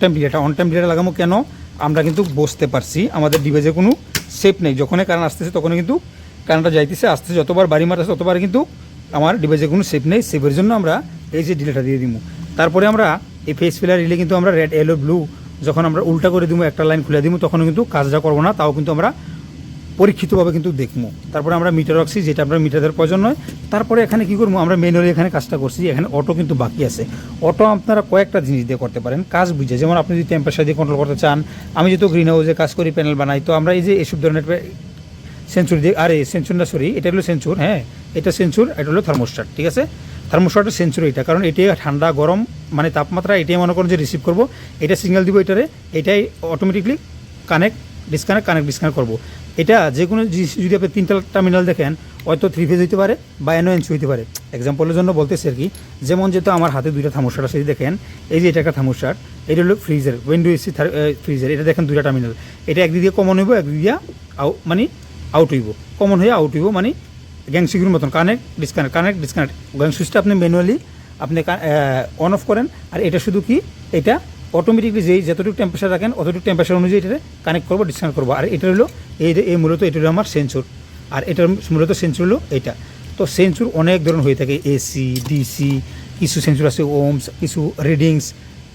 Time ডিলেটা on time ডিলেটা লাগাবো কেন? আমরা কিন্তু বসতে পারছি, আমাদের ডিভাইসে কোনো সেফ নেই। যখনই কারেন্ট আসতেছে, তখনই কিন্তু কারেন্টটা যাইতেছে, আসতেছে, যতবার বাড়ি মারতেছে, ততবার কিন্তু আমার ডিভাইসে কোনো সেফ নেই। সেফের জন্য আমরা এই যে ডিলেটা দিয়ে দিব তারপরে আমরা এই ফেস ফিলার রিলে কিন্তু আমরা রেড এলো ব্লু যখন আমরা উল্টা করে দিব একটা লাইন খুলে দিব তখন কিন্তু কাজটা করব না। তাও কিন্তু আমরা পরীক্ষিতভাবে কিন্তু দেখব। তারপরে আমরা মিটার রাখছি যেটা আমরা মিটারের প্রয়োজন নয়, তারপরে এখানে কি করব, আমরা ম্যানুয়ালি এখানে কাজটা করছি, এখানে অটো কিন্তু বাকি আছে। অটো আপনারা কয়েকটা জিনিস দিয়ে করতে পারেন, কাজ বুঝে। যেমন আপনি যদি টেম্পারেচার দিয়ে কন্ট্রোল করতে চান, আমি যেহেতু গ্রিন হাউসে কাজ করি প্যানেল বানাই, তো আমরা এই যে এসব ধরনের সেঞ্চুরি দিয়ে, আরে সেঞ্চুর না সরি এটা হলো সেঞ্চুর হ্যাঁ এটা সেঞ্চুর এটা হলো থার্মোস্টার ঠিক আছে? থার্মোস্টারের সেঞ্চুর এটা, কারণ এটাই ঠান্ডা, গরম মানে তাপমাত্রা এটাই মনে করেন যে রিসিভ করব, এটা সিগন্যাল দিব এটারে, এটাই automatically connect disconnect connect disconnect করব। এটা যে কোনো যদি আপনি তিনটা টার্মিনাল দেখেন, হয়তো থ্রি ফেজ হইতে পারে বা এনও এনসি হইতে পারে। এক্সাম্পলের জন্য বলতেছি আর কি, যেমন যেহেতু আমার হাতে দুইটা থার্মোস্টার আছে দেখেন, এই যে এটা একটা থার্মোস্টার এটা হলো ফ্রিজের উইন্ডো এসি ফ্রিজের এটা দেখেন দুইটা টার্মিনাল এটা একদিক দিয়ে কমন হইব, একদিক দিয়ে আউ মানে আউট হইব। কমন হয়ে আউট হইব মানে গ্যাং সিগুর মতন। Connect disconnect connect disconnect gang সুইচটা আপনি ম্যানুয়ালি আপনি অন অফ করেন। আর এটা শুধু কি? এটা অটোমেটিকলি যেই যতটুকু টেম্পারেচার রাখেন, অতটুকু টেম্পারেচার অনুযায়ী এটা কানেক্ট করব ডিসকানেক্ট করব। আর এটা হলো এই এই মূলত এটা হলো আমার সেন্সর আর এটার মূলত সেন্সর হলো এটা। তো সেন্সর অনেক ধরনের হয়ে থাকে এসি ডিসি কিছু সেন্সর আছে ওমস কিছু রিডিংস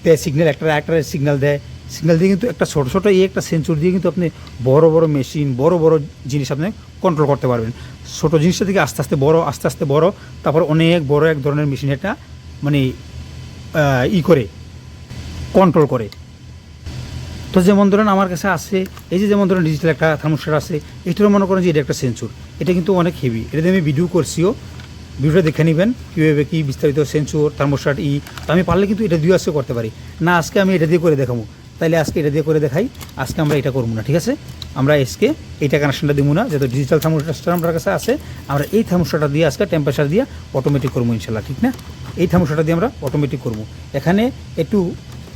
দেয় সিগন্যাল একটা একটা সিগন্যাল দেয়। সিগন্যাল দিয়ে কিন্তু একটা ছোটো ছোটো এই একটা সেন্সর দিয়ে কিন্তু আপনি বড় বড় মেশিন বড় বড় জিনিস আপনি কন্ট্রোল করতে পারবেন। ছোটো জিনিসটা থেকে আস্তে আস্তে বড়, আস্তে আস্তে বড়, তারপর অনেক বড় এক ধরনের মেশিন এটা মানে ই করে। কন্ট্রোল করে। তো যেমন ধরেন আমার কাছে আছে, এই যে যেমন ধরেন ডিজিটাল একটা থার্মোস্টার আছে, এটারও মনে করেন যে এটা একটা সেন্সর এটা কিন্তু অনেক হেভি এটা আমি ভিডিও করছিও। ভিডিওটা দেখে নেবেন, কীভাবে কী বিস্তারিত সেন্সর থার্মোস্টার ই। তো আমি পারলে কিন্তু এটা দিয়ে আজকে করতে পারি। না, আজকে আমি এটা দিয়ে করে দেখাবো। তাইলে আজকে এটা দিয়ে করে দেখাই, আজকে আমরা এটা করব না, ঠিক আছে? আমরা আজকে এইটা কানেকশনটা দেবো না, যেহেতু ডিজিটাল থার্মোস্টার আমার কাছে আছে, আমরা এই থার্মোস্টারটা দিয়ে আজকে টেম্পারেচার দিয়ে অটোমেটিক করব ইনশাল্লাহ ঠিক না? এই থার্মোস্টারটা দিয়ে আমরা অটোমেটিক করব। এখানে একটু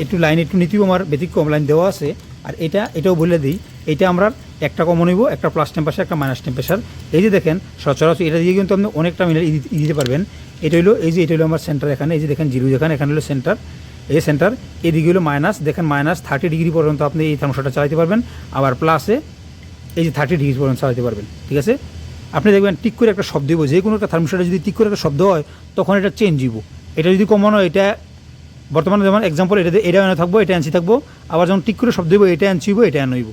একটু লাইন একটু নীতিও আমার ব্যতিক্রম লাইন দেওয়া আছে। আর এটা, এটাও বলে দিই, এটা আমরা একটা কমন হইব একটা প্লাস টেম্পারেচার একটা মাইনাস টেম্পারেচার এই যে দেখেন, সচরাচর এটা দিয়ে কিন্তু আপনি অনেকটা মিলে দিতে পারবেন। এটা হলো এই যে, এটা হলো আমার সেন্টার এখানে, এই যে দেখেন জিরো যেখানে, এখানে হলো সেন্টার এই সেন্টার এদিকে হলো মাইনাস দেখেন মাইনাস থার্টি ডিগ্রি পর্যন্ত আপনি এই থার্মোস্টারটা চালাতে পারবেন। আবার প্লাসে এই যে থার্টি ডিগ্রি পর্যন্ত চালাতে পারবেন, ঠিক আছে? আপনি দেখবেন টিক করে একটা শব্দ হইব যে কোনো একটা থার্মোস্টারে যদি টিক করে একটা শব্দ হয়, তখন এটা চেঞ্জ দিব এটা যদি কমন হয়, এটা বর্তমানে যেমন এক্সাম্পল এটা এটা এনে থাকব, এটা আনছি থাকব, আবার যখন টিক করে শব্দ হইব এটা আনছিব এটা আনইব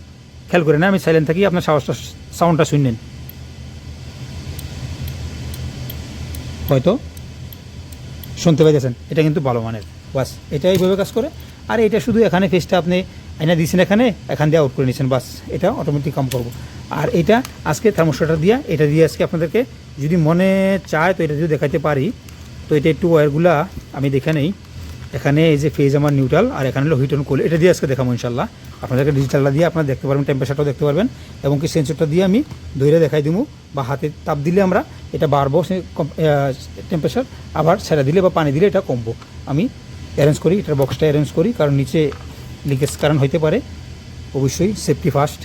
খেয়াল করে না আমি সাইলেন্ট থাকি, আপনার সাহসটা সাউন্ডটা শুনলেন। হয়তো? শুনতে পাইতেছেন, এটা কিন্তু ভালো মানের। বাস, এটা এইভাবে কাজ করে। আর এটা শুধু এখানে ফেসটা আপনি আইনা দিয়েছেন এখানে, এখান দিয়ে আউট করে নিয়েছেন বাস, এটা অটোমেটিক কাম করব। আর এটা আজকে থার্মোস্টারটা দিয়া, এটা দিয়ে আজকে আপনাদেরকে যদি মনে চায়, তো এটা যদি দেখাতে পারি, তো এটা একটু ওয়ারগুলা আমি দেখে নেই। এখানে এই যে ফেজ আমার নিউট্রাল আর এখানে হলো হিট অন কোল এটা দিয়ে আজকে দেখাবো ইনশাল্লাহ আপনাদেরকে ডিজিটালটা দিয়ে আপনারা দেখতে পারবেন টেম্পারেচারটাও দেখতে পারবেন, এবং কি সেন্সরটা দিয়ে আমি ধরে দেখাই দিব বা হাতে তাপ দিলে আমরা এটা বাড়বো টেম্পারেচার আবার ছেড়ে দিলে বা পানি দিলে এটা কমবো। আমি অ্যারেঞ্জ করি, এটার বক্সটা অ্যারেঞ্জ করি, কারণ নিচে লিকেজ কারণ হইতে পারে। অবশ্যই সেফটি ফার্স্ট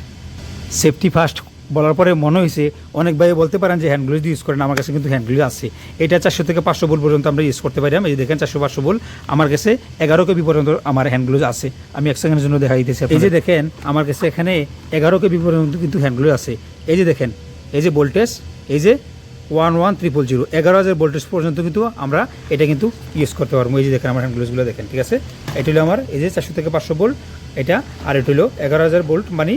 সেফটি ফার্স্ট বলার পরে মনে হয়েছে অনেক ভাই বলতে পারেন যে হ্যান্ড গ্লোভস ইউজ করেন আমার কাছে কিন্তু হ্যান্ড গ্লোভস আছে। এটা চারশো থেকে পাঁচশো বোল পর্যন্ত আমরা ইউজ করতে পারি। এই যে দেখেন চারশো পাঁচশো বোল আমার কাছে এগারো কেবি পর্যন্ত আমার হ্যান্ড গ্লোভস আছে। আমি এক সেকেন্ডের জন্য দেখা দিতেছি এই যে দেখেন আমার কাছে এখানে এগারো কেবি পর্যন্ত কিন্তু হ্যান্ড আছে। এই যে দেখেন এই যে ভোল্টেজ এই যে ওয়ান ওয়ান ত্রিপল জিরো এগারো হাজার ভোল্টেজ পর্যন্ত কিন্তু আমরা এটা কিন্তু ইউজ করতে পারব। এই যে দেখেন আমার হ্যান্ড গ্লোভসগুলো দেখেন ঠিক আছে? এটা হলো আমার এই যে চারশো থেকে পাঁচশো বোল্ট এটা আর এটা হলো এগারো হাজার ভোল্ট মানে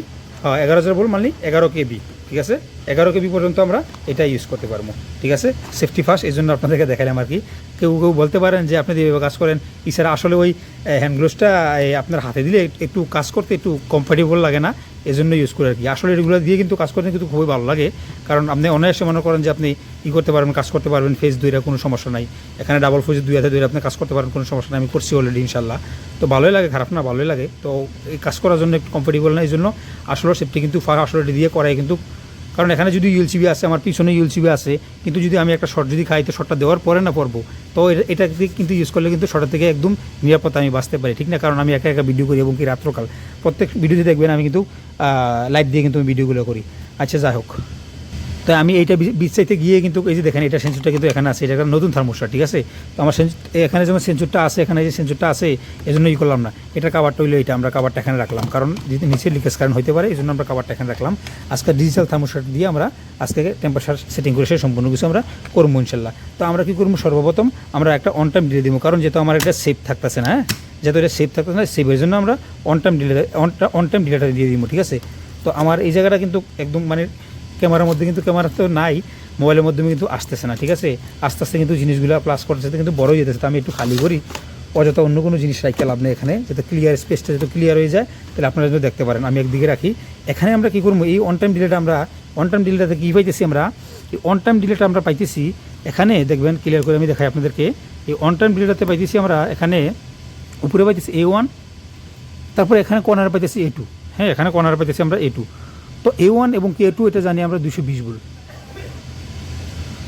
এগারো হাজার ভোল্ট মানলি এগারো কেবি, ঠিক আছে? এগারো কেবি পর্যন্ত আমরা এটা ইউজ করতে পারব, ঠিক আছে? সেফটি ফার্স্ট এই জন্য আপনাদেরকে দেখালাম আর কি। কেউ কেউ বলতে পারেন যে আপনি যেভাবে কাজ করেন, এছাড়া আসলে ওই হ্যান্ড গ্লোভসটা আপনার হাতে দিলে একটু কাজ করতে একটু কমফর্টেবল লাগে না। এই জন্য ইউজ করে আর কি। আসলে এগুলো দিয়ে কিন্তু কাজ করতে কিন্তু খুবই ভালো লাগে। কারণ আপনি অনায়াসে মনে করেন যে আপনি ই করতে পারবেন, কাজ করতে পারবেন ফেস দুইটা কোনো সমস্যা নাই। এখানে ডাবল ফেজ দুই হাতে দুইটা আপনি কাজ করতে পারেন কোনো সমস্যা নাই। আমি করছি অলরেডি ইনশাল্লাহ তো ভালোই লাগে, খারাপ না, ভালোই লাগে। তো এই কাজ করার জন্য একটু কমফোর্টেবল না এই জন্য আসলে সেফটি কিন্তু আসলে দিয়ে করাই কিন্তু কারণ এখানে যদি ইউলসিবি আছে আমার পিছনে ইউলসিবি আছে কিন্তু যদি আমি একটা শট যদি খাই, তো শর্টটা দেওয়ার পরে না পড়ব তো এটা- কিন্তু ইউজ করলে কিন্তু শর্টের থেকে একদম নিরাপত্তা আমি বাঁচতে পারি, ঠিক না? কারণ আমি একা একা ভিডিও করি এবং কি রাত্রকাল। প্রত্যেক ভিডিওতে দেখবেন আমি কিন্তু লাইট দিয়ে কিন্তু আমি ভিডিওগুলো করি। আচ্ছা যাই হোক। তো আমি এইটা বীজ চাইতে গিয়ে কিন্তু এই যে দেখেন এটা সেঞ্চুরটা কিন্তু এখানে আছে, এটা একটা নতুন থার্মোস্টার ঠিক আছে? তো আমার এখানে যেমন সেঞ্চুরটা আছে, এখানে যে সেঞ্চুরটা আছে এই জন্য ই করলাম না। এটা কাবারটা হইল এটা আমরা কাবারটা এখানে রাখলাম। কারণ যদি নিচে লিকেজ কারণ হতে পারে এই জন্য আমরা কাবারটা এখানে রাখলাম। আজকে ডিজিটাল থার্মোস্টার দিয়ে আমরা আজকে টেম্পারেচার সেটিং করে সেই সম্পূর্ণ কিছু আমরা করব, ইনশাল্লাহ। তো আমরা কী করব? সর্বপ্রথম আমরা একটা অন টাইম দিয়ে দিব, কারণ যেহেতু আমার একটা সেফ থাকতেছে না হ্যাঁ? যেহেতু এটা সেফ থাকতেছে না সেফের জন্য আমরা on time delay on time ডিলেটা দিয়ে দিব, ঠিক আছে? তো আমার এই জায়গাটা কিন্তু একদম মানে ক্যামেরার মধ্যে কিন্তু ক্যামেরা তো নাই, মোবাইলের মাধ্যমে কিন্তু আসতেছে না, ঠিক আছে? আস্তে আস্তে কিন্তু জিনিসগুলো প্লাস করতেছে, কিন্তু বড় হয়ে যেতেছে তো আমি একটু খালি করি, অযথা অন্য কোনো জিনিস রাখতে লাভ নেই এখানে। যাতে ক্লিয়ার স্পেসটা যাতে ক্লিয়ার হয়ে যায়, তাহলে আপনারা যদি দেখতে পারেন। আমি একদিকে রাখি। এখানে আমরা কী করব? এই অন টাইম ডিলেটা আমরা অন টাইম ডিলেটাতে কী পাইতেছি আমরা? এই অন টাইম ডিলেটা আমরা পাইতেছি, এখানে দেখবেন ক্লিয়ার করে আমি দেখাই আপনাদেরকে। এই অন টাইম ডিলেটাতে পাইতেছি আমরা এখানে, উপরে পাইতেছি এ ওয়ান তারপরে এখানে কর্নার পাইতেছি এ টু হ্যাঁ এখানে কর্নার পাইতেছি আমরা এ টু তো এ ওয়ান এবং কে টু এটা জানি আমরা দুশো বিশ বল।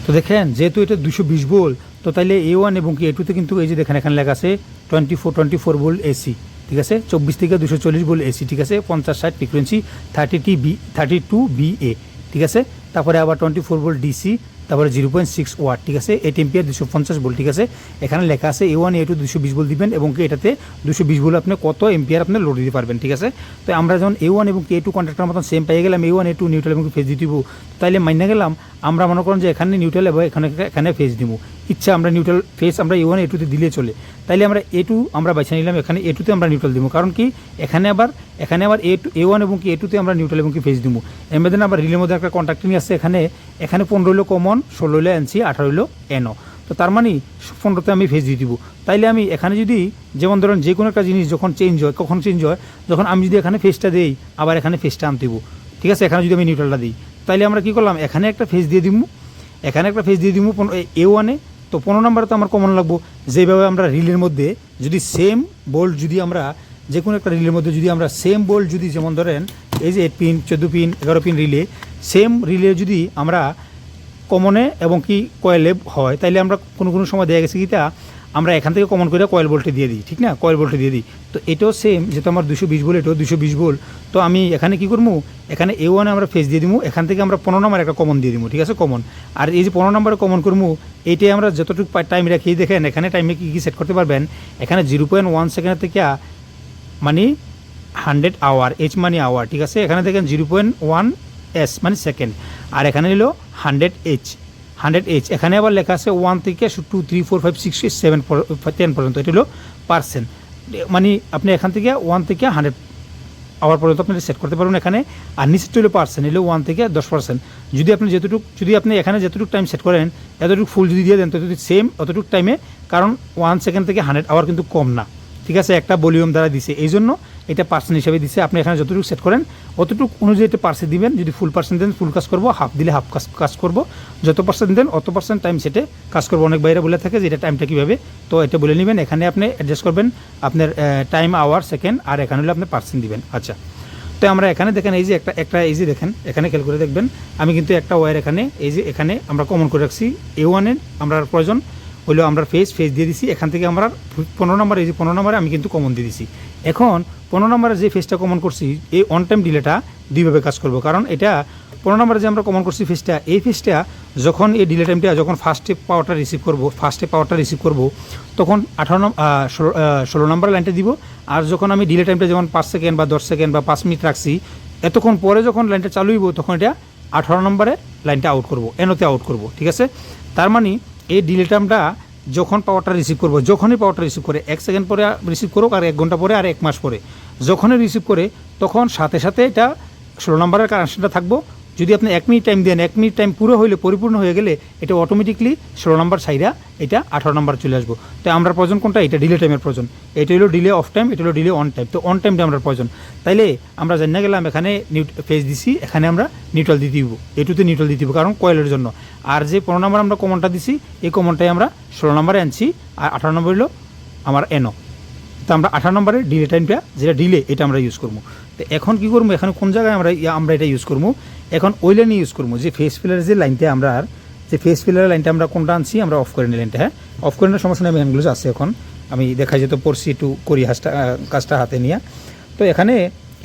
তো দেখেন, যেহেতু এটা দুশো বিশ বল, তো তাইলে এ ওয়ান এবং কে টুতে কিন্তু এই যে দেখেন, এখানে লেখা আছে টোয়েন্টি ফোর টোয়েন্টি ফোর বল এসি ঠিক আছে? চব্বিশ থেকে দুশো চল্লিশ বল এসি ঠিক আছে? পঞ্চাশ, ষাট frequency thirty T B thirty two B A ঠিক আছে? তারপরে আবার টোয়েন্টি ফোর বল ডিসি তারপরে জিরো পয়েন্ট সিক্স ওয়াট, ঠিক আছে? এইট এম্পিয়ার দুশো পঞ্চাশ বল ঠিক আছে? এখানে লেখা আছে এ ওয়ান এ টু দুশো বিশ বল দিবেন এবং কি এটাতে দুশো বিশ বল আপনি কত এম্পিয়ার আপনি লোড দিতে পারবেন, ঠিক আছে? তো আমরা যখন এ ওয়ান এবং এ টু কন্ট্রাক্টার মতন সেম পেয়ে গেলাম A one A two neutral এবং ফেজ দিয়ে দিব তাহলে মাইনে গেলাম, আমরা মনে করেন যে এখানে নিউট্রাল এবং এখানে এখানে ফেজ দিব। ইচ্ছা আমরা নিউট্রাল ফেস আমরা এ ওয়ান এ টুতে দিলে চলে। তাইলে আমরা এ টু আমরা বেছে নিলাম, এখানে এ টুতে আমরা নিউট্রাল দিব। কারণ কি, এখানে আবার এখানে আবার এ টু এ ওয়ান এবং কি এ টুতে আমরা নিউট্রাল এবং কি ফেজ দিব। এমবেদেন আবার রিলের মধ্যে একটা কন্ট্রাক্টিং আছে এখানে এখানে পনেরো হইল কমন ষোলো হইল এনসি আঠারো হইল এনও তো তার মানে পনেরোতে আমি ফেজ দিয়ে দিব। তাইলে আমি এখানে যদি, যেমন ধরুন যে কোনো একটা জিনিস যখন চেঞ্জ হয়, কখন চেঞ্জ হয়, যখন আমি যদি এখানে ফেসটা দিই, আবার এখানে ফেসটা আনতে দিব। ঠিক আছে? এখানে যদি আমি নিউট্রালটা দিই। তাইলে আমরা কি করলাম? এখানে একটা ফেস দিয়ে দিব। এখানে একটা ফেস দিয়ে দিব এ ওয়ানে তো পনেরো নাম্বারে তো আমার কমন লাগবো। যেভাবে আমরা রিলের মধ্যে যদি সেম বোল্ট যদি আমরা যে কোনো একটা রিলের মধ্যে যদি আমরা সেম বোল্ট যদি যেমন ধরেন, এই যে এইট পিন চোদ্দ পিন এগারো পিন রিলে সেম রিলে যদি আমরা কমনে এবং কি কয়েলে হয়, তাইলে আমরা কোনো কোনো সময় দেখা গেছে কি তা আমরা এখান থেকে কমন করে কয়েল বোল্টে দিয়ে দিই, ঠিক না? কয়েল বোল্টে দিয়ে দিই। তো এটাও সেম যেহেতু আমার দুশো বিশ বল এটাও দুশো বিশ বল তো আমি এখানে কি করব? এখানে এ ওয়ানে আমরা ফেস দিয়ে দিব, এখান থেকে আমরা পনেরো নম্বর একটা কমন দিয়ে দিব, ঠিক আছে? কমন আর এই যে পনেরো নম্বরে কমন করব, এইটাই আমরা যতটুকু টাইম রাখি দেখেন, এখানে টাইমে কী কী সেট করতে পারবেন? এখানে জিরো পয়েন্ট ওয়ান সেকেন্ড থেকে মানে হান্ড্রেড আওয়ার এইচ মানে আওয়ার ঠিক আছে? এখানে দেখেন জিরো পয়েন্ট ওয়ান এস মানে সেকেন্ড আর এখানে নিল হান্ড্রেড এইচ হান্ড্রেড এইচ। এখানে আবার লেখা আছে ওয়ান থেকে two three four five six seven ten পর্যন্ত। এটা হলো পার্সেন্ট মানে আপনি এখান থেকে ওয়ান থেকে হান্ড্রেড আওয়ার পর্যন্ত আপনি সেট করতে পারবেন এখানে। আর নিচেরটা হলো পার্সেন্ট হলো ওয়ান থেকে দশ পার্সেন্ট যদি আপনি যেতটুকু যদি আপনি এখানে যেতটুকু টাইম সেট করেন, এতটুকু ফুল যদি দিয়ে দেন, তো যদি সেম অতটুকু টাইমে কারণ ওয়ান সেকেন্ড থেকে হান্ড্রেড আওয়ার কিন্তু কম না। ঠিক আছে, একটা ভলিউম দ্বারা দিছে। এই জন্য এটা পার্সেন্ট হিসেবে দিছে। আপনি এখানে যতটুকু সেট করেন, অতটুকু অনুযায়ী এটা পার্সেন্ট দিবেন। যদি ফুল পার্সেন্ট দেন ফুল কাজ করব হাফ দিলে হাফ কাজ কাজ করব। যত পার্সেন্ট দেন, অত পার্সেন্ট টাইম সেটে কাজ করব। অনেক বাইরে বলে থাকে যে এটা টাইমটা কীভাবে? তো এটা বলে নেবেন। এখানে আপনি অ্যাডজাস্ট করবেন আপনার টাইম আওয়ার সেকেন্ড আর এখানে হলে আপনি পার্সেন্ট দিবেন। আচ্ছা। তো আমরা এখানে দেখেন এই যে একটা একটা এই যে দেখেন, এখানে খেয়াল করে দেখবেন। আমি কিন্তু একটা ওয়ার এখানে, এই যে এখানে আমরা কমন করে রাখছি। এ ওয়ানের আমরা প্রয়োজন হইল আমরা ফেস ফেস দিয়ে দিছি। এখান থেকে আমরা পনেরো নম্বর, এই যে পনেরো নম্বরে আমি কিন্তু কমন দিয়ে দিছি। এখন পনেরো নম্বরে যে ফেসটা কমন করছি, এই অন টাইম ডিলেটা দুইভাবে কাজ করব। কারণ এটা পনেরো নম্বরে যে আমরা কমন করছি ফেসটা এই ফেসটা যখন এই ডিলে টাইমটা যখন ফার্স্টে পাওয়ারটা রিসিভ করব ফার্স্টে পাওয়ারটা রিসিভ করব, তখন আঠারো ষোলো নম্বর লাইনটা দিব। আর যখন আমি ডিলে টাইমটা যেমন পাঁচ সেকেন্ড বা দশ সেকেন্ড বা পাঁচ মিনিট রাখছি, এতক্ষণ পরে যখন লাইনটা চালু হইব, তখন এটা আঠারো নম্বরে লাইনটা আউট করব এনোতে আউট করব, ঠিক আছে? তার মানে এই ডিলেটামটা যখন পাওয়ারটা রিসিভ করব, যখনই পাওয়ারটা রিসিভ করে, এক সেকেন্ড পরে রিসিভ করুক আর এক ঘণ্টা পরে আর এক মাস পরে। যখনই রিসিভ করে, তখন সাথে সাথে এটা ষোলো নম্বরের কানেকশনটা থাকব যদি আপনি এক মিনিট টাইম দেন, এক মিনিট টাইম পুরো হইলে, পরিপূর্ণ হয়ে গেলে এটা অটোমেটিকলি ষোলো নম্বর সাইডা এটা আঠারো নম্বর চলে আসব। তো আমরা প্রয়োজন কোনটা? এটা ডিলে টাইমের প্রয়োজন। এটা হলো ডিলে অফ টাইম এটা হলো ডিলে অন টাইম তো অন টাইমটা আমরা প্রয়োজন। তাইলে আমরা জানিয়ে গেলাম, এখানে ফেস দিছি, এখানে আমরা নিউট্রাল দিতে দিব। এটুতে নিউট্রাল দিতে দিব, কারণ কয়েলের জন্য। আর যে পনেরো নম্বর আমরা কমনটা দিছি, এই কমনটাই আমরা ষোলো নম্বরে আনছি, আর আঠারো নম্বর হলো আমার এনও তো আমরা আঠারো নম্বরের ডিলে টাইমটা যেটা ডিলে এটা আমরা ইউজ করব। তো এখন কি করব? এখন কোন জায়গায় আমরা আমরা এটা ইউজ করব? এখন ওই লাইনে ইউজ করব, যে ফেস ফিলারের যে লাইনটা আমরা আর, যে ফেস ফিলারের লাইনটা আমরা কোনটা আনছি, আমরা অফ করে নিই লাইনটা হ্যাঁ? অফ করে নেওয়ার সমস্যা নেই হ্যান্ডগুলো আছে এখন। আমি দেখা যেত পড়ছি, একটু করি হাসটা কাজটা হাতে নিয়ে। তো এখানে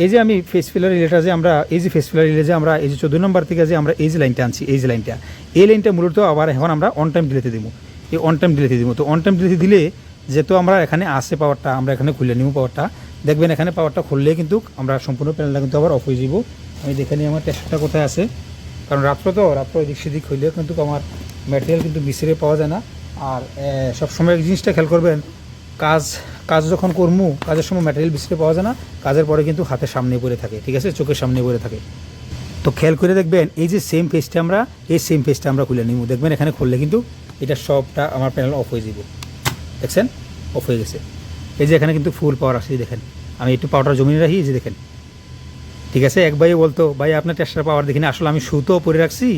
এই যে আমি ফেস ফিলার রিলেটা যে আমরা, এই যে ফেস ফিলার রিলে যে আমরা, এই যে চোদ্দ নম্বর থেকে যে আমরা এই যে লাইনটা আনছি, এই যে লাইনটা এই লাইনটা মূলত আবার এখন আমরা অন টাইম ডিলেতে দিব। এই অন টাইম ডিলেতে দিব। তো অন টাইম ডিলেতে দিলে যেহেতু আমরা এখানে আসে পাওয়ারটা আমরা এখানে খুলে নিব পাওয়ারটা দেখবেন এখানে পাওয়ারটা খুললে কিন্তু আমরা সম্পূর্ণ প্যানেলটা কিন্তু আবার অফ হয়ে যাব আমি দেখে নিই আমার টেস্টটা কোথায় আছে। কারণ রাত্র তো, রাত্র এদিক সেদিক হইলেও কিন্তু আমার ম্যাটেরিয়াল কিন্তু বিসিরে পাওয়া যায় না। আর সবসময় এই জিনিসটা খেয়াল করবেন, কাজ কাজ যখন করমু, কাজের সময় ম্যাটেরিয়াল বিসিরে পাওয়া যায় না, কাজের পরে কিন্তু হাতের সামনে পড়ে থাকে, ঠিক আছে? চোখের সামনে পড়ে থাকে। তো খেয়াল করে দেখবেন, এই যে সেম পেজটা আমরা, এই সেম পেজটা আমরা খুলে নিব। দেখবেন এখানে খুললে কিন্তু এটা সবটা আমার প্যানেল অফ হয়ে যাব দেখছেন? অফ হয়ে গেছে। এই যে এখানে কিন্তু ফুল পাওয়ার আসছে দেখেন। আমি একটু পাউডার জমিয়ে রাখি, এই যে দেখেন। ঠিক আছে? এক ভাই বলতো, ভাই আপনার টেস্টার পাওয়ার দেখিনি, আসলে আমি সুতো পরে রাখছি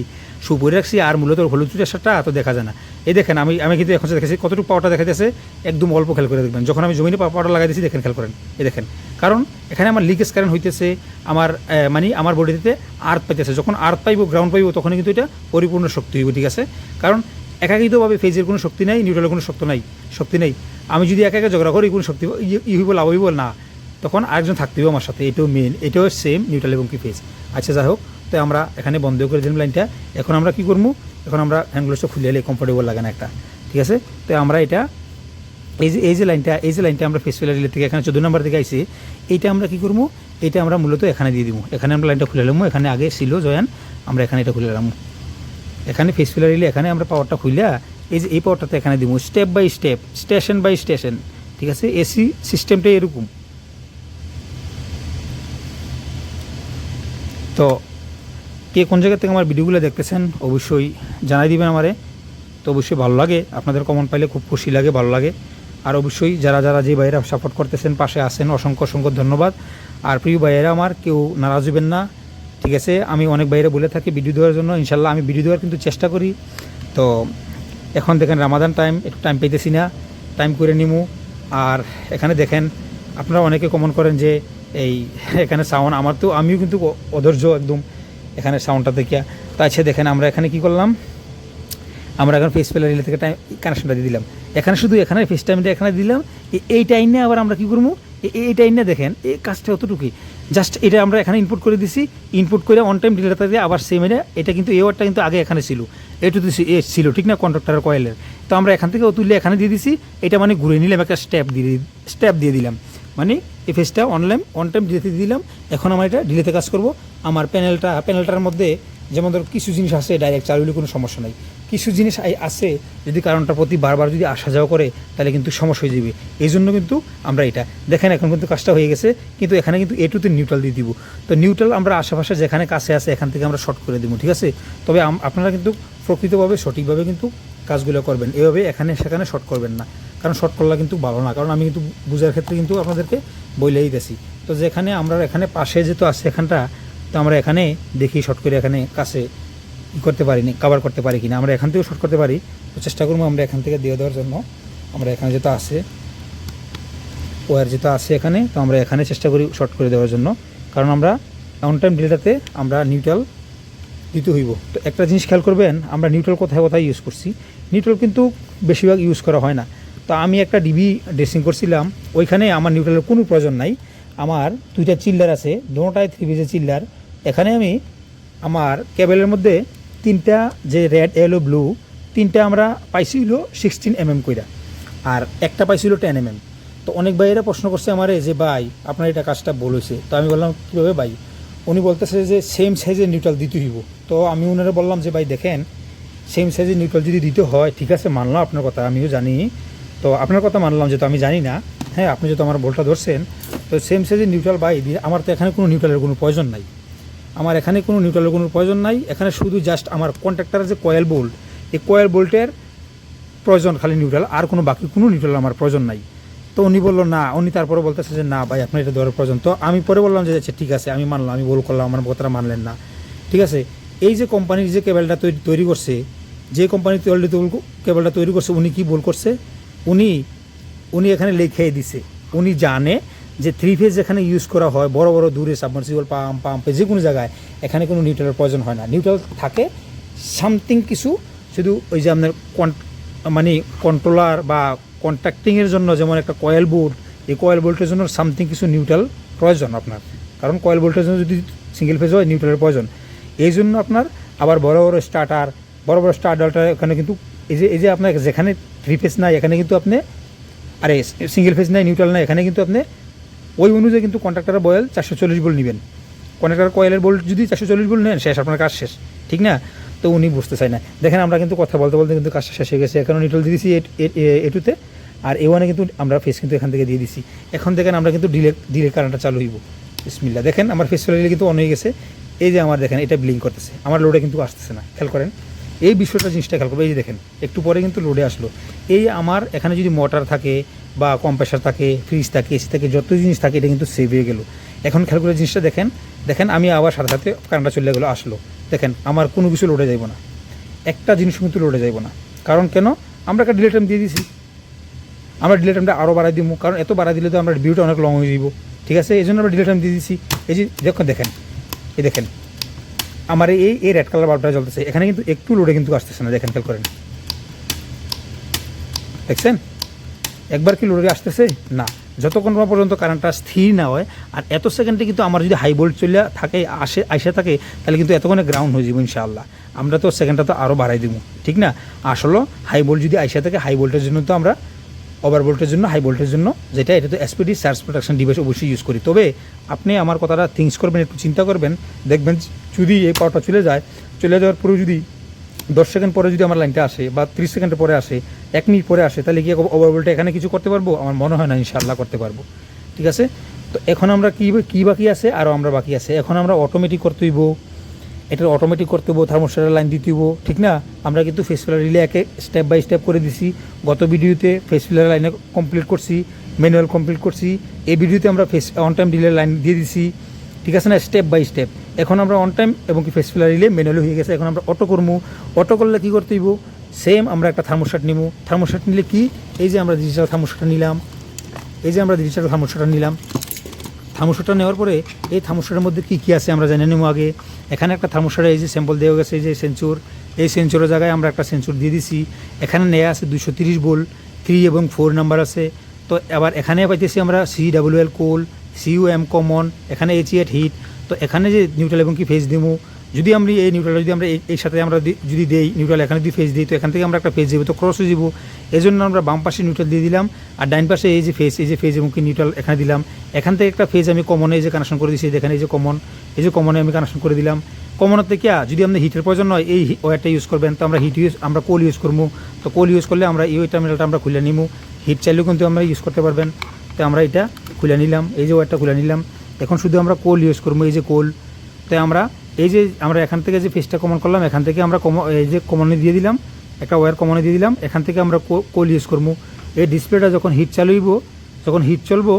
শু পরে রাখছি, আর মূলত হলুদ টেস্টারটা তো দেখা যায় না। এই দেখেন, আমি আমি কিন্তু এখন দেখেছি, কতটুকু পাওয়ারটা দেখা যাচ্ছে একদম অল্প খেয়াল করে দেখবেন। যখন আমি জমিনে পাওয়ারটা লাগাই দিয়েছি, দেখেন, খেয়াল করেন। এই দেখেন। কারণ এখানে আমার লিকেজ কারেন্ট হইতেছে, আমার মানে আমার বডিতে আর্থ পাইতেছে। যখন আর্থ পাইব গ্রাউন্ড পাইব তখন কিন্তু এটা পরিপূর্ণ শক্তি হইব, ঠিক আছে? কারণ একাকিতভাবে ফেজের কোনো শক্তি নাই নিউট্রালের কোনো শক্তি নাই, শক্তি নেই। আমি যদি একা একা ঝগড়া করি, কোনো শক্তি ই- হইব, লাভ হইব না। তখন আরেকজন থাকতে হবে আমার সাথে। এটাও মেন এটাও সেম নিউট্রাল এবং কি ফেজ আচ্ছা যাই হোক, তো আমরা এখানে বন্ধ করে দিলাম লাইনটা এখন আমরা কি করব? এখন আমরা হ্যান্ডগ্লোভসটা খুলে এলে কমফোর্টেবল লাগে না একটা। ঠিক আছে? তো আমরা এটা, এই যে এই যে লাইনটা এই যে লাইনটা আমরা ফেস ফিলার থেকে এখানে চোদ্দ নম্বর থেকে আইছি, এইটা আমরা কি করব? এইটা আমরা মূলত এখানে দিয়ে দিব। এখানে আমরা লাইনটা খুলে নিলাম এখানে আগে ছিল, জয়ান, আমরা এখানে এটা খুলে নিলাম এখানে ফেস ফিলার দিলে এখানে আমরা পাওয়ারটা খুইলা এই যে এই পাওয়ারটাতে এখানে দিব step by step station by station ঠিক আছে? এসি সিস্টেমটা এরকম। তো কে কোন জায়গা থেকে আমার ভিডিওগুলো দেখতেছেন, অবশ্যই জানাই দিবেন আমারে। তো অবশ্যই ভালো লাগে। আপনাদের কমন পাইলে খুব খুশি লাগে, ভালো লাগে। আর অবশ্যই যারা যারা যে ভাইয়েরা সাপোর্ট করতেছেন, পাশে আছেন, অসংখ্য অসংখ্য ধন্যবাদ। আর প্রিয় ভাইয়েরা আমার, কেউ নারাজ হবেন না। ঠিক আছে, আমি অনেক বাইরে বলে থাকি ভিডিও দেওয়ার জন্য, ইনশাল্লাহ আমি ভিডিও দেওয়ার কিন্তু চেষ্টা করি। তো এখন দেখেন রামাদান টাইম একটু টাইম পেতেছি না টাইম করে নিমু। আর এখানে দেখেন, আপনারা অনেকে কমন করেন যে এই এখানে সাউন্ড আমার তো, আমিও কিন্তু অধৈর্য একদম এখানে সাউন্ডটা দেখিয়া। তাই সে দেখেন, আমরা এখানে কি করলাম? আমরা এখন ফেস পেলার রিলে থেকে টাইম কানেকশনটা দিয়ে দিলাম। এখানে শুধু এখানে ফেস টাইমটা এখানে দিলাম এই টাইম নিয়ে আবার আমরা কি করব? এই টাইম টাইমে দেখেন, এই কাজটা অতটুকুই। জাস্ট এটা আমরা এখানে ইনপুট করে দিছি। ইনপুট করে অন টাইম ডিলেটা দিয়ে আবার সেম এটা। এটা কিন্তু এই ওয়ার্ডটা কিন্তু আগে এখানে ছিল। এটু এ ছিল, ঠিক না? কন্ডাক্টার কয়েলের তো আমরা এখান থেকে তুললে এখানে দিয়ে দিছি। এটা মানে ঘুরে নিলাম, একটা স্ট্যাপ দিয়ে স্ট্যাপ দিয়ে দিলাম। মানে এই ফেসটা অনলাইন অন টাইম ডিলেতে দিলাম। এখন আমরা এটা ডিলেতে কাজ করব। আমার প্যানেলটা প্যানেলটার মধ্যে যেমন ধরো কিছু জিনিস আছে ডাইরেক্ট চালু হলে কোনো সমস্যা নাই। কিছু জিনিস আছে, যদি কারণটা প্রতি বারবার যদি আসা যাওয়া করে, তাহলে কিন্তু সমস্যা হয়ে যাবে। এই জন্য কিন্তু আমরা এটা দেখেন, এখন কিন্তু কাজটা হয়ে গেছে, কিন্তু এখানে কিন্তু এটুতে নিউট্রাল দিয়ে দিব। তো নিউট্রাল আমরা আশেপাশে যেখানে কাছে আছে, এখান থেকে আমরা শর্ট করে দিব, ঠিক আছে? তবে আপনারা কিন্তু প্রকৃতভাবে সঠিকভাবে কিন্তু কাজগুলো করবেন। এভাবে এখানে সেখানে শর্ট করবেন না। কারণ শর্ট করলে কিন্তু ভালো না। কারণ আমি কিন্তু বোঝার ক্ষেত্রে কিন্তু আপনাদেরকে বইলেই গেছি তো যেখানে আমরা এখানে পাশে যেহেতু আছে এখানটা তো আমরা এখানে দেখি শর্ট করে এখানে কাছে করতে পারিনি কভার করতে পারি কিনা। আমরা এখান থেকেও শর্ট করতে পারি। তো চেষ্টা করব আমরা এখান থেকে দিয়ে দেওয়ার জন্য। আমরা এখানে যেটা আছে ওয়ার যেটা আছে এখানে, তো আমরা এখানে চেষ্টা করি শর্ট করে দেওয়ার জন্য। কারণ আমরা অন টাইম ডিলটাতে আমরা নিউট্রাল দিতে হইব। তো একটা জিনিস খেয়াল করবেন, আমরা নিউট্রাল কোথায় কোথায় ইউজ করছি। নিউট্রাল কিন্তু বেশিরভাগ ইউজ করা হয় না। তো আমি একটা ডিবি ড্রেসিং করছিলাম, ওইখানে আমার নিউট্রালের কোনো প্রয়োজন নাই। আমার দুইটা চিল্লার আছে দুটায় থ্রি পিসের চিল্লার এখানে আমি আমার কেবেলের মধ্যে তিনটা যে রেড ইয়েলো ব্লু তিনটা আমরা পাইছিল সিক্সটিন এম এম কইরা। আর একটা পাইছিল টেন এম এম তো অনেক ভাইয়েরা প্রশ্ন করছে আমারে যে, ভাই, আপনার এটা কাজটা হয়েছে তো আমি বললাম, কীভাবে ভাই? উনি বলতেছে যে সেম সাইজের নিউট্রাল দিতে হইব। তো আমি ওনারা বললাম যে, ভাই, দেখেন সেম সাইজের নিউট্রাল যদি দিতে হয়, ঠিক আছে, মানলাম আপনার কথা, আমিও জানি। তো আপনার কথা মানলাম যেহেতু আমি জানি না। হ্যাঁ আপনি যেহেতু আমার বলটা ধরছেন, তো সেম সাইজের নিউট্রাল বাই দিয়ে আমার তো এখানে কোনো নিউট্রালের কোনো প্রয়োজন নাই। আমার এখানে কোনো নিউট্রালের কোনো প্রয়োজন নাই। এখানে শুধু জাস্ট আমার কন্ট্রাক্টারের যে কয়েল বোল্ট এই কয়েল বোল্টের প্রয়োজন খালি নিউট্রাল আর কোনো বাকি কোনো নিউট্রাল আমার প্রয়োজন নাই। তো উনি বলল, না। উনি তারপরে বলতেছে যে, না ভাই, আপনার এটা দেওয়ার প্রয়োজন। তো আমি পরে বললাম যে আচ্ছা ঠিক আছে, আমি মানলাম, আমি ভুল করলাম, আমার কথাটা মানলেন না। ঠিক আছে? এই যে কোম্পানির যে কেবেলটা তৈরি তৈরি করছে, যে কোম্পানি তৈরি কেবলটা তৈরি করছে, উনি কি ভুল করছে? উনি উনি এখানে লিখে দিছে। উনি জানে যে থ্রি ফেজ যেখানে ইউজ করা হয়, বড় বড় দূরে সাবমার্সিবল পাম্প পাম্পে যে কোনো জায়গায়, এখানে কোনো নিউট্রালের প্রয়োজন হয় না। নিউট্রাল থাকে সামথিং কিছু শুধু ওই যে আপনার মানে কন্ট্রোলার বা কন্ট্রাক্টিংয়ের জন্য যেমন একটা কয়েল বোর্ড এই কয়েল বোল্টের জন্য সামথিং কিছু নিউট্রাল প্রয়োজন আপনার। কারণ কয়েল ভোল্টেজ যদি সিঙ্গেল ফেজ হয় নিউট্রালের প্রয়োজন। এই জন্য আপনার আবার বড় বড় স্টার্টার বড় বড় স্টার্টারটা এখানে কিন্তু এই যে এই যে আপনার যেখানে থ্রি ফেজ নাই, এখানে কিন্তু আপনি, আরে সিঙ্গেল ফেজ নাই নিউট্রাল নাই, এখানে কিন্তু আপনি ওই অনুযায়ী কিন্তু কন্ট্রাক্টরের বয়েল চারশো চল্লিশ বল নেবেন। কন্ট্রাক্টর কয়েলের বোল্ট যদি চারশো চল্লিশ বল নেন, শেষ, আপনার কাজ শেষ। ঠিক না? তো উনি বুঝতে চায় না। দেখেন, আমরা কিন্তু কথা বলতে বলতে কিন্তু কাজটা শেষ হয়ে গেছে। এখন নিউট্রাল দিয়ে দিছি এটুতে আর এ ওয়ানে কিন্তু আমরা ফেস কিন্তু এখান থেকে দিয়ে দিছি। এখন দেখেন, আমরা কিন্তু ডিলে ডিলে কারেন্টটা চালু হইব। বিসমিল্লা দেখেন, আমার ফেস চলে কিন্তু অন হয়ে গেছে। এই যে আমার, দেখেন, এটা ব্লিং করতেছে। আমার লোডে কিন্তু আসতেছে না। খেয়াল করেন। এই বিষয়টা জিনিসটা খেয়াল করব এই যে দেখেন, একটু পরে কিন্তু লোডে আসলো। এই আমার, এখানে যদি মোটর থাকে বা কম্প্রেসার থাকে, ফ্রিজ থাকে, এসি থাকে, যত জিনিস থাকে, এটা কিন্তু সেভ হয়ে গেল। এখন খেয়াল করে জিনিসটা দেখেন দেখেন আমি আবার সাথে সাথে কারেন্টটা চলে গেলো, আসলো। দেখেন, আমার কোনো কিছু লোডে যাইব না। একটা জিনিস কিন্তু লোডে যাইব না। কারণ কেন? আমরা একটা ডিলে টাইম দিয়ে দিছি। আমরা ডিলে টাইমটা আরও বাড়াই দিব। কারণ এত বাড়াই দিলে তো আমরা ভিউটা অনেক লং হয়ে যাব ঠিক আছে? এই জন্য আমরা ডিলে টাইম দিয়ে দিছি। এই যে, দেখুন, দেখেন। এই দেখেন। আমার এই এই রেড কালার বাল্বটা জ্বলতেছে। এখানে কিন্তু একটু লোডে কিন্তু আসতেছে না। দেখেন, খেয়াল করেন। দেখছেন? একবার কি লোডে আসতেছে? না। যতক্ষণ পর্যন্ত কারেন্টটা স্থির না হয়, আর এত সেকেন্ডে কিন্তু আমার যদি হাই ভোল্ট চলে থাকে, আসে, আইসে থাকে, তাহলে কিন্তু এতক্ষণে গ্রাউন্ড হয়ে যাব ইনশাআল্লাহ। আমরা তো সেকেন্ডটা তো আরও বাড়াই দিব, ঠিক না? আসলে হাই ভোল্ট যদি আইসে থাকে হাই ভোল্টের জন্য তো আমরা ওভার ভোল্টের জন্য হাই ভোল্টের জন্য যেটা, এটা তো এসপিডি চার্জ প্রোটেকশন ডিভাইস অবশ্যই ইউজ করি। তবে আপনি আমার কথাটা থিঙ্কস করবেন, একটু চিন্তা করবেন, দেখবেন যদি এই পাওয়ারটা চলে যায়, চলে যাওয়ার পরেও যদি দশ সেকেন্ড পরে যদি আমার লাইনটা আসে বা ত্রিশ সেকেন্ড পরে আসে, এক মিনিট পরে আসে, তাহলে কি ওভার ভোল্টে এখানে কিছু করতে পারব? আমার মনে হয় না ইনশাল্লাহ করতে পারব। ঠিক আছে? তো এখন আমরা কী কী বাকি আছে? আরও আমরা বাকি আছে। এখন আমরা অটোমেটিক করতে হইব। এটা অটোমেটিক করতে হব থার্মোস্টারের লাইন দিতে হব ঠিক না? আমরা কিন্তু ফেস ফিলার রিলে একে স্টেপ বাই স্টেপ করে দিছি। গত ভিডিওতে ফেস ফিলার লাইনে কমপ্লিট করছি ম্যানুয়াল কমপ্লিট করছি। এই ভিডিওতে আমরা phase on time relay line দিয়ে দিছি। ঠিক আছে না? স্টেপ বাই স্টেপ এখন আমরা অন টাইম এবং কি ফেস ফিলার রিলে ম্যানুয়ালি হয়ে গেছে। এখন আমরা অটো করব অটো করলে কী করতে হইব? সেম আমরা একটা থার্মোস্টাট নিব থার্মোস্টাট নিলে কি? এই যে আমরা ডিজিটাল থার্মোস্টাট নিলাম। এই যে আমরা ডিজিটাল থার্মোস্টাট নিলাম। থার্মোস্টারটা নেওয়ার পরে এই থার্মোস্টারের মধ্যে কী কী আছে আমরা জেনে নেব আগে। এখানে একটা থার্মোস্টারে এই যে স্যাম্পল দেওয়া গেছে, এই যে সেঞ্চুর এই সেঞ্চুরের জায়গায় আমরা একটা সেঞ্চুর দিয়ে দিছি। এখানে নেওয়া আছে দুশো তিরিশ বোল থ্রি এবং ফোর নাম্বার আছে। তো আবার এখানে পাইতেছি আমরা C W L coil CU M common এখানে এইচ হিট তো এখানে যে নিউট্রাল এবং কি ফেজ দিব যদি আমরা এই নিউট্রাল যদি আমরা এই সাথে আমরা যদি দেই নিউট্রাল এখানে যদি ফেজ দিই, তো এখান থেকে আমরা একটা ফেজ দেবো, তো ক্রস হয়ে যাব। এই জন্য আমরা বাম পাশে নিউট্রাল দিয়ে দিলাম, আর ডাইন পাশে এই যে ফেজ এই যে ফেজ এবং কি নিউট্রাল এখানে দিলাম। এখান থেকে একটা ফেজ আমি কমনে এই যে কানেকশন করে দিয়েছি এখানে এই যে কমন এই যে কমনে আমি কানেকশন করে দিলাম। কমনের থেকে যদি আমাদের হিটের প্রয়োজন নয় এই ওয়ারটা ইউজ করবেন, তো আমরা হিট ইউজ আমরা কোল ইউজ করব। তো কোল ইউজ করলে আমরা এই টার্মিনালটা আমরা খুলে নিবো হিট চাইলেও কিন্তু আমরা ইউজ করতে পারবেন। তো আমরা এটা খুলে নিলাম, এই যে ওয়ারটা খুলে নিলাম। এখন শুধু আমরা কোল ইউজ করব, এই যে কোল তাই আমরা এই যে আমরা এখান থেকে যে ফেসটা কমন করলাম, এখান থেকে আমরা কমন এই যে কমনে দিয়ে দিলাম, একটা ওয়্যার কমনে দিয়ে দিলাম, এখান থেকে আমরা কোল ইউজ করব। এই ডিসপ্লেটা যখন হিট চালু হইব যখন হিট চলবো,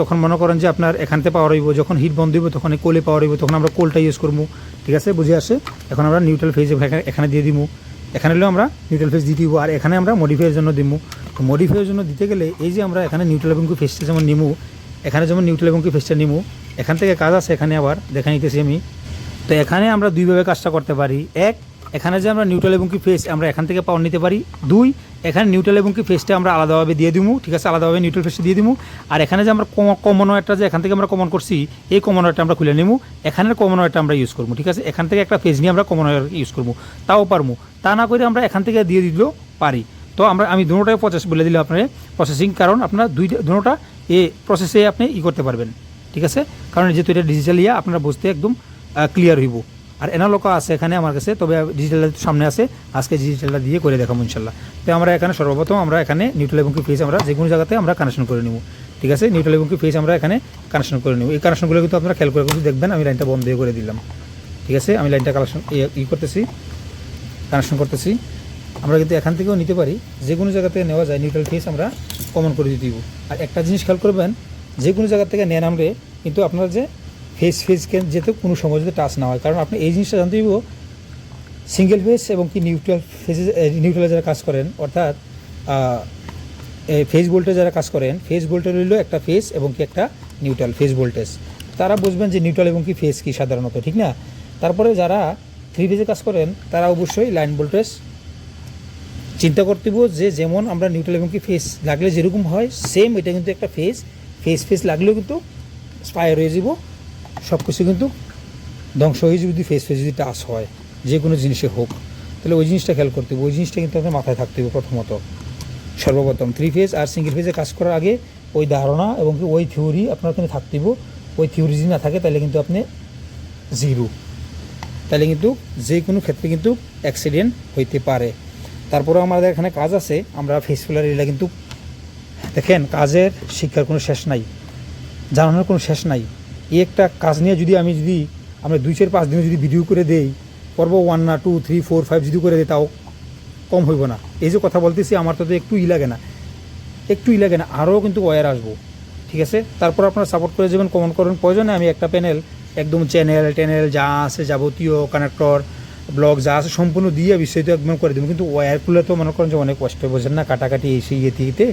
তখন মনে করেন যে আপনার এখান থেকে পাওয়ার হইব, যখন হিট বন্ধ হইব, তখন এই কোলে পাওয়ার হইব, তখন আমরা কোলটা ইউজ করব। ঠিক আছে? বুঝে আসে? এখন আমরা নিউট্রাল ফেজ এখানে দিয়ে দিব। এখানে হলেও আমরা নিউট্রাল ফেজ দিয়ে দিব, আর এখানে আমরা মডিফাইয়ের জন্য দিব। তো মডিফাইয়ের জন্য দিতে গেলে এই যে আমরা এখানে নিউট্রাল এবং ফেসটা যেমন নিমু এখানে যেমন নিউট্রাল এবং কি ফেসটা নিমু, এখান থেকে কাজ আছে, এখানে আবার দেখা নিতেছি আমি। তো এখানে আমরা দুইভাবে কাজটা করতে পারি। এক, এখানে যে আমরা নিউট্রাল এবং কি ফেস আমরা এখান থেকে পাওয়ার নিতে পারি। দুই, এখানে নিউট্রাল এবং কি ফেসটা আমরা আলাদাভাবে দিয়ে দিব ঠিক আছে? আলাদাভাবে নিউট্রাল ফেসটা দিয়ে দিব আর এখানে যে আমরা কমন ওয়ারটা যে এখান থেকে আমরা কমন করছি, এই কমন ওয়ারটা আমরা খুলে নেব এখানের কমন ওয়ারটা আমরা ইউজ করব, ঠিক আছে? এখান থেকে একটা ফেস নিয়ে আমরা কমন ওয়ার ইউজ করব, তাও পারব। তা না করে আমরা এখান থেকে দিয়ে দিলেও পারি। তো আমরা, আমি দুটোটাই প্রসেস বলে দিলাম আপনার প্রসেসিং কারণ আপনার দুই দুটোটা এ প্রসেসে আপনি ই করতে পারবেন, ঠিক আছে? কারণ যেহেতু এটা ডিজিটাল ইয়া, আপনারা বুঝতে একদম ক্লিয়ার হইব। আর এনালোকা আছে এখানে আমার কাছে, তবে ডিজিটালটা সামনে আছে, আজকে ডিজিটালটা দিয়ে করে দেখাবো ইনশাল্লাহ তো আমরা এখানে সর্বপ্রথম আমরা এখানে নিউট্রাল এবং ফেস আমরা যে কোনো জায়গাতে আমরা কানেকশন করে নিব, ঠিক আছে? নিউট্রাল এবং ফেস আমরা এখানে কানেকশন করে নিব। এই কানেকশনগুলো কিন্তু আপনারা খেয়াল করে কিন্তু দেখবেন, আমি লাইনটা বন্ধ করে দিলাম, ঠিক আছে? আমি লাইনটা কানেকশন ই করতেছি কানেকশন করতেছি। আমরা কিন্তু এখান থেকেও নিতে পারি। যে কোনো জায়গা থেকে নেওয়া যায় নিউট্রাল ফেস আমরা কমন করে দিতে দিব। আর একটা জিনিস খেয়াল করবেন যে কোনো জায়গা থেকে নেন আমরা কিন্তু আপনার যে ফেস ফেসকে যেতে কোনো সময় যদি টাচ না হয়। কারণ আপনি এই জিনিসটা জানতে দিব সিঙ্গেল ফেস এবং কি নিউট্রাল ফেসে নিউট্রালে যারা কাজ করেন, অর্থাৎ ফেস ভোল্টেজ যারা কাজ করেন ফেস ভোল্টেজ হইল একটা ফেস এবং কি একটা নিউট্রাল ফেস ভোল্টেজ তারা বুঝবেন যে নিউট্রাল এবং কি ফেস কি সাধারণত, ঠিক না? তারপরে যারা থ্রি ফেজে কাজ করেন, তারা অবশ্যই লাইন ভোল্টেজ চিন্তা করতে যে যেমন আমরা নিউট্রাল এবং কি ফেস লাগলে যেরকম হয় সেম এটা কিন্তু একটা ফেস ফেস ফেস লাগলেও কিন্তু স্পায়ার হয়ে যাব সব কিছু কিন্তু ধ্বংস হয়ে যদি ফেস ফেস যদি টাচ হয়, যে কোনো জিনিসে হোক। তাহলে ওই জিনিসটা খেয়াল করতে হবে ওই জিনিসটা কিন্তু আপনার মাথায় থাকতে হবে প্রথমত। সর্বপ্রথম থ্রি ফেজ আর সিঙ্গেল ফেজে কাজ করার আগে ওই ধারণা এবং ওই থিওরি আপনার কিন্তু থাকতে হবে ওই থিওরি যদি না থাকে তাহলে কিন্তু আপনি জিরো তাহলে কিন্তু যে কোনো ক্ষেত্রে কিন্তু অ্যাক্সিডেন্ট হইতে পারে। তারপরেও আমাদের এখানে কাজ আছে। আমরা ফেস ফিলার এগুলো কিন্তু দেখেন, কাজের শিক্ষার কোনো শেষ নাই, জানানোর কোনো শেষ নাই। এই একটা কাজ নিয়ে যদি আমি যদি আমরা দুই চার পাঁচ দিনে যদি ভিডিও করে দেই, পর্ব ওয়ান না টু থ্রি ফোর ফাইভ যদি করে দিই, তাও কম হইব না। এই যে কথা বলতেছি, আমার তো একটু ই লাগে না। একটু ই লাগে না আরও কিন্তু ওয়ার আসব। ঠিক আছে? তারপর আপনারা সাপোর্ট করে যাবেন কমন করবেন প্রয়োজনে আমি একটা প্যানেল একদম চ্যানেল ট্যানেল যা আছে যাবতীয় কানেক্টর ব্লগ যা আছে সম্পূর্ণ দিয়ে বিস্তারিত একদম করে দেবো। কিন্তু ওয়্যারগুলো তো মনে করেন যে অনেক কষ্ট বোঝেন না, কাটাকাটি এসে ইয়েতে ইয়েতে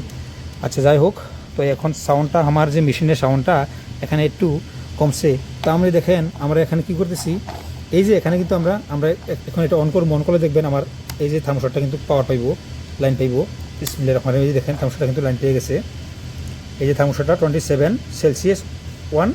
আচ্ছা যাই হোক, তো এখন সাউন্ডটা আমার যে মেশিনের সাউন্ডটা এখানে একটু কমছে। তো আমরা দেখেন, আমরা এখানে কি করতেছি, এই যে এখানে কিন্তু আমরা আমরা এখন এটা অন করে মন করে দেখবেন আমার এই যে থামশটটা কিন্তু পাওয়ার পাইবো লাইন পাইবো। রহমানির রহিম। এই যে দেখেন থামশটটা কিন্তু লাইন পেয়ে গেছে। এই যে থার্মোস্টারটা twenty seven Celsius one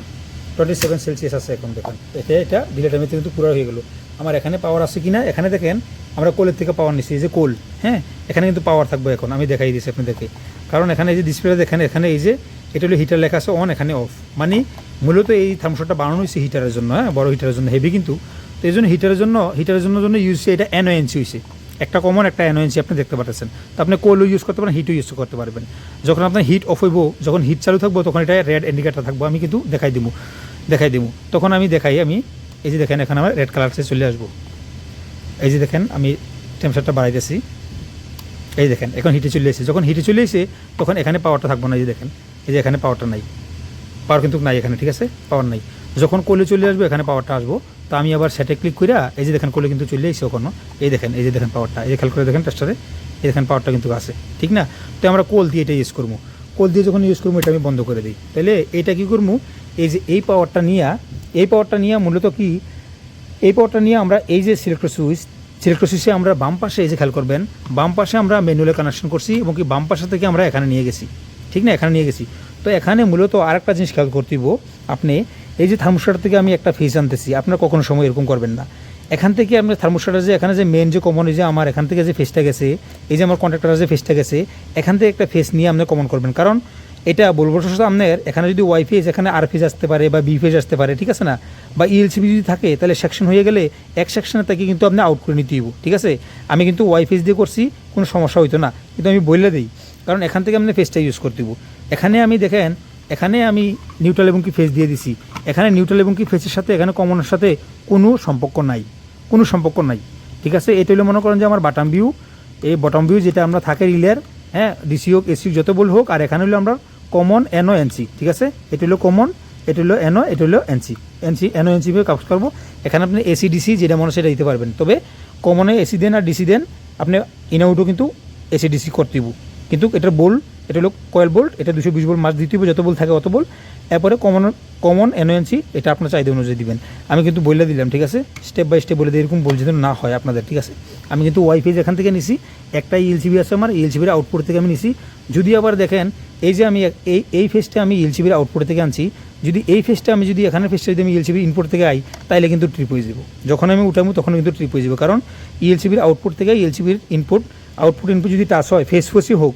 twenty seven Celsius আছে এখন, দেখেন। এটা এটা দিলে টাইমে কিন্তু পুরো হয়ে গেলো। আমার এখানে পাওয়ার আছে কিনা? এখানে দেখেন, আমরা কোলের থেকে পাওয়ার নিচ্ছি, এই যে কোল হ্যাঁ? এখানে কিন্তু পাওয়ার থাকবে এখন, আমি দেখাই দিচ্ছি আপনাদেরকে। কারণ এখানে এই যে ডিসপ্লে দেখেন, এখানে এই যে, এটা হলো হিটার লেখা আছে অন এখানে অফ মানে মূলত এই থার্মোস্টারটা বানানো হয়েছে হিটারের জন্য হ্যাঁ? বড় হিটারের জন্য হেভি কিন্তু। তো এই জন্য হিটারের জন্য হিটারের জন্য জন্য ইউজ এটা এনওএনসি হয়েছে। একটা কমন একটা এনওএনসি আপনি দেখতে পাচ্ছেন তো আপনি কোলও ইউজ করতে পারেন হিটও ইউজ করতে পারবেন। যখন আপনার হিট অফ হইব, যখন হিট চালু থাকব, তখন এটা রেড ইন্ডিকেটার থাকব, আমি কিন্তু দেখাই দিব দেখাই দিব তখন আমি দেখাই, আমি এই যে দেখেন, এখানে আমার রেড কালারসে চলে আসব। এই যে দেখেন, আমি টেম্পারেচারটা বাড়াইতেছি। এই দেখেন, এখন হিটে চলে এসেছে। যখন হিটে চলে এসে, তখন এখানে পাওয়ারটা থাকব না, এই যে দেখেন। এই যে এখানে পাওয়ারটা নাই। পাওয়ার কিন্তু নাই এখানে, ঠিক আছে? পাওয়ার নাই। যখন কোলে চলে আসব, এখানে পাওয়ারটা আসব। তো আমি আবার সেটে ক্লিক করে এই যে দেখেন কোলে কিন্তু চলে এসেছে ওখানে এই দেখেন, এই যে দেখেন পাওয়ারটা এই যে খেয়াল করে দেখেন টেস্টারে এই দেখেন পাওয়ারটা কিন্তু আছে। ঠিক না? তো আমরা কোল দিয়ে এটা ইউজ করব। কোল দিয়ে যখন ইউজ করব, এটা আমি বন্ধ করে দিই। তাহলে এটা কি করব? এই যে এই পাওয়ারটা নিয়ে এই পাওয়ারটা নিয়ে মূলত কি? এই পাওয়ারটা নিয়ে আমরা এই যে সিলেক্টর সুইচ সিলেক্টর সুইচে আমরা বাম পাশে এই যে খেয়াল করবেন, বাম পাশে আমরা ম্যানুয়ালে কানেকশন করছি এবং কি বাম পাশে থেকে আমরা এখানে নিয়ে গেছি। ঠিক না? এখানে নিয়ে গেছি। তো এখানে মূলত আরেকটা জিনিস খেয়াল করতে হইব। আপনি এই যে থার্মোস্টার থেকে আমি একটা ফেস আনতেছি, আপনার কখনো সময় এরকম করবেন না। এখান থেকে আপনি থার্মোস্টারের যে এখানে যে মেন যে কমন এই যে আমার এখান থেকে যে ফেসটা গেছে, এই যে আমার কন্ট্রাক্টরের যে ফেসটা গেছে, এখান থেকে একটা ফেস নিয়ে আপনি কমন করবেন। কারণ এটা বলব সাথে আপনার এখানে যদি ওয়াই ফেজ এখানে আর ফেজ আসতে পারে বা বি ফেজ আসতে পারে, ঠিক আছে না? বা ইএলসিবি যদি থাকে, তাহলে সেকশন হয়ে গেলে এক সেকশনে তাকে কিন্তু আপনি আউট করে নিতে ঠিক আছে? আমি কিন্তু ওয়াই ফেজ দিয়ে করছি, কোনো সমস্যা হইতো না। কিন্তু আমি বললে দিই, কারণ এখান থেকে আপনি ফেসটা ইউজ করতে হইব। এখানে আমি দেখেন, এখানে আমি নিউট্রাল এবং কি ফেস দিয়ে দিছি। এখানে নিউট্রাল এবং কি ফেসের সাথে, এখানে কমনের সাথে কোনো সম্পর্ক নাই, কোনো সম্পর্ক নাই, ঠিক আছে? এটা হলো মনে করেন যে আমার বাটাম ভিউ এই বটম ভিউ যেটা আমরা থাকে রিলের হ্যাঁ ডিসি হোক এসি যত বল হোক, আর এখানে হলো আমরা কমন এনও এনসি ঠিক আছে? এটি হলো কমন এটি হলো এনও এটি হলো এনসি এনসি এনও এনসি ভাবে কাজ করব। এখানে আপনি এসি ডিসি যেটা মনে সেটা দিতে পারবেন। তবে কমনে এসি দেন আর ডিসি দেন, আপনি ইন আউটও কিন্তু এসি ডিসি করতে কিন্তু এটার বোল্ট এটা হলো কয়েল বোল্ট এটা দুশো বিশ বোল্ট মাছ দিতে হবে যত বোল্ট থাকে অত বোল্ট এরপরে কমন কমন এনওএনসি এটা আপনার চাহিদা অনুযায়ী দিবেন। আমি কিন্তু বলে দিলাম, ঠিক আছে? স্টেপ বাই স্টেপ বলে দিই এরকম বলছি যেন না হয় আপনাদের, ঠিক আছে? আমি কিন্তু ওয়াইফাই এখান থেকে নিছি, একটা E ইএলসিবি আছে আমার ইএলসিবির আউটপুট থেকে আমি নিছি। যদি আবার দেখেন, এই যে আমি এই এই ফেসটা আমি ইএলসিবির আউটপুট থেকে আনছি, যদি এই ফেসটা আমি যদি এখানে ফেসটা যদি আমি ইএলসিবির ইনপুট থেকে আই, তাইলে কিন্তু ট্রিপ হয়ে যাব যখন আমি উঠাবো তখন কিন্তু ট্রিপ হয়ে যাব কারণ ইএলসিবির আউটপুট থেকে ইএলসিবির ইনপুট আউটপুট ইনপুট যদি টাচ হয় ফেস ফেসই হোক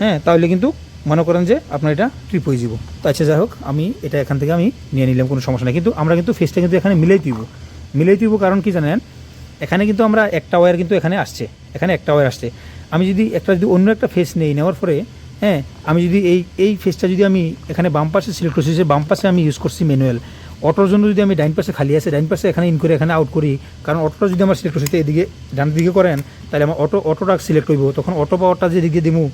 হ্যাঁ তাহলে কিন্তু মনে করেন যে আপনার এটা ট্রিপ হয়ে যাব। তো আচ্ছা যাই হোক, আমি এটা এখান থেকে আমি নিয়ে নিলাম, কোনো সমস্যা নেই। কিন্তু আমরা কিন্তু ফেসটা কিন্তু এখানে মিলেই দিব। মিলাই দিব কারণ কি জানেন? এখানে কিন্তু আমরা একটা ওয়্যার কিন্তু এখানে আসছে। এখানে একটা ওয়্যার আসছে। আমি যদি একটা যদি অন্য একটা ফেস নেই, নেওয়ার পরে হ্যাঁ আমি যদি এই এই ফেসটা যদি আমি এখানে বাম পাশে সিলেক্ট করছি সে বাম পাশে আমি ইউজ করছি ম্যানুয়াল অটোর জন্য যদি আমি ডাইন পাশে খালি আছে, ডাইন পাশে এখানে ইন করে এখানে আউট করি, কারণ অটোটা যদি আমার সিলেক্ট করছি এদিকে ডান দিকে করেন, তাহলে আমার অটো, অটোটা সিলেক্ট করব। তখন অটো পাওয়ারটা যে দিকে দিমু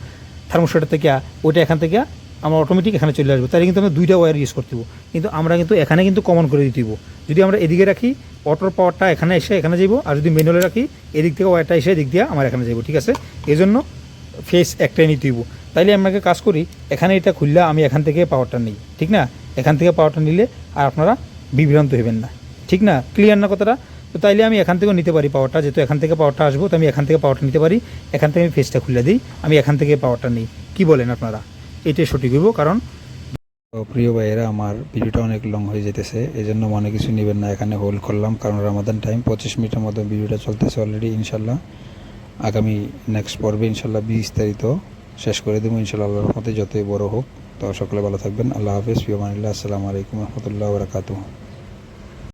থার্মোস্টার থেকে ওইটা এখান থেকে আমরা অটোমেটিক এখানে চলে আসব। তাহলে কিন্তু আমরা দুইটা ওয়্যার ইউজ করতে। কিন্তু আমরা কিন্তু এখানে কিন্তু কমন করে দিতে। যদি আমরা এদিকে রাখি অটোর পাওয়ারটা এখানে এসে এখানে যাব আর যদি ম্যানুয়ালে রাখি, এদিক থেকে ওয়্যারটা এসে এদিক দিয়ে আমার এখানে যাব ঠিক আছে? এই জন্য ফেস একটাই নিতে হইব। তাইলে আমাকে কাজ করি, এখানে এটা খুললে আমি এখান থেকে পাওয়ারটা নিই, ঠিক না? এখান থেকে পাওয়ারটা নিলে আর আপনারা বিভ্রান্ত হবেন না, ঠিক না? ক্লিয়ার না কথাটা? তো তাইলে আমি এখান থেকেও নিতে পারি পাওয়ারটা যেহেতু এখান থেকে পাওয়ারটা আসব, তো আমি এখান থেকে পাওয়ারটা নিতে পারি। এখান থেকে আমি ফেসটা খুলে দিই। আমি এখান থেকে পাওয়ারটা নিই। কি বলেন আপনারা? এটাই সঠিক হইব, কারণ প্রিয় ভাইয়েরা, আমার ভিডিওটা অনেক লং হয়ে যেতেছে। এই জন্য মনে কিছু নেবেন না, এখানে হোল্ড করলাম, কারণ রামাদান টাইম পঁচিশ মিনিটের মতো ভিডিওটা চলতেছে অলরেডি ইনশাল্লাহ। আগামী নেক্সট পর্বে ইনশাল্লাহ বিস্তারিত শেষ করে দেবো, ইনশাল্লাহ আল্লাহর মতে যতই বড় হোক। তো সকলে ভালো থাকবেন। আল্লাহ হাফিজ। প্রিয় মানিল্লাহ আসসালামু আলাইকুম রহমতুল্লাহ বরকাতুহ।